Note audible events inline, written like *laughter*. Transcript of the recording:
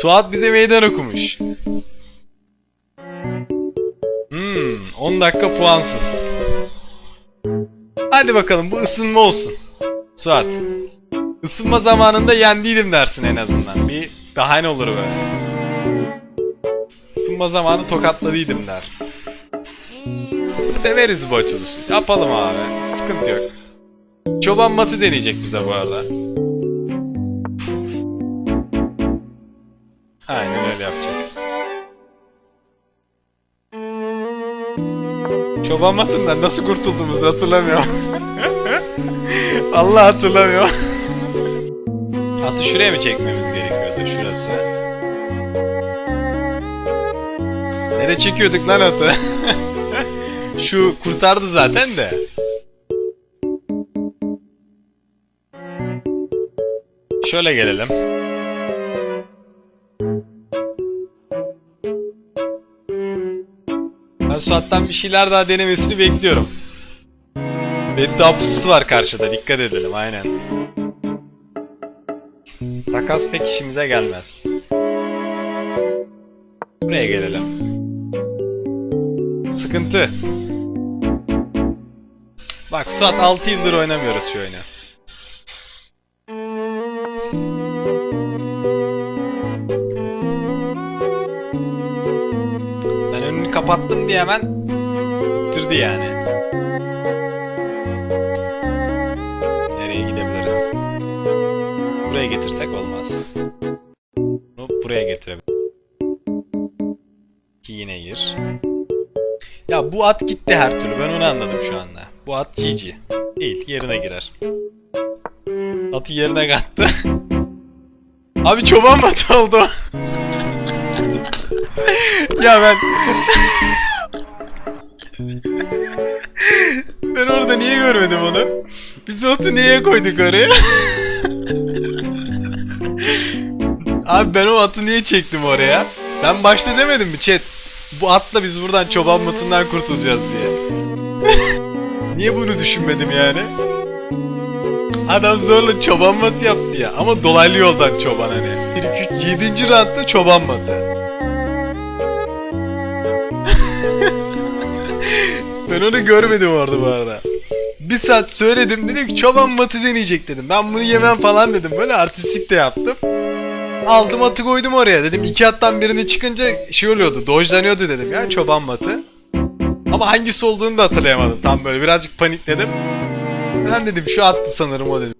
Suat bize meydan okumuş. Hmm, 10 dakika puansız. Hadi bakalım bu ısınma olsun. Suat. Isınma zamanında yendiydim dersin en azından. Bir bahane olur böyle. Isınma zamanı tokatladıydım der. Severiz bu açılışı. Yapalım abi. Sıkıntı yok. Çoban matı deneyecek bize bu arada. Aynen öyle yapacak. Çoban matından nasıl kurtulduğumuzu hatırlamıyorum. *laughs* Allah hatırlamıyor. Atı şuraya mı çekmemiz gerekiyordu? Şurası. Nereye çekiyorduk lan atı? *laughs* Şu kurtardı zaten de. Şöyle gelelim. Suat'tan bir şeyler daha denemesini bekliyorum. Beddua pususu var karşıda dikkat edelim aynen. Takas pek işimize gelmez. Buraya gelelim. Sıkıntı. Bak Suat 6 yıldır oynamıyoruz şu oyunu. Kapattım diye hemen bitirdi yani. Nereye gidebiliriz? Buraya getirsek olmaz. Bunu buraya getirebiliriz. Ki yine gir. Ya bu at gitti her türlü. Ben onu anladım şu anda. Bu at GG. Değil. Yerine girer. Atı yerine kattı. *laughs* Abi çoban matı oldu. Ya ben... ben orada niye görmedim onu? Biz atı niye koyduk oraya? Abi ben o atı niye çektim oraya? Ben başta demedim mi chat? Bu atla biz buradan çoban matından kurtulacağız diye. niye bunu düşünmedim yani? Adam zorla çoban matı yaptı ya. Ama dolaylı yoldan çoban hani. 1, 2, 3, 7. roundda çoban matı. Ben onu görmedim orada bu arada. Bir saat söyledim dedim ki çoban matı deneyecek dedim. Ben bunu yemem falan dedim. Böyle artistik de yaptım. Aldım atı koydum oraya dedim. iki attan birini çıkınca şey oluyordu. Dojlanıyordu dedim ya çoban matı. Ama hangisi olduğunu da hatırlayamadım. Tam böyle birazcık panikledim. Ben dedim şu attı sanırım o dedim.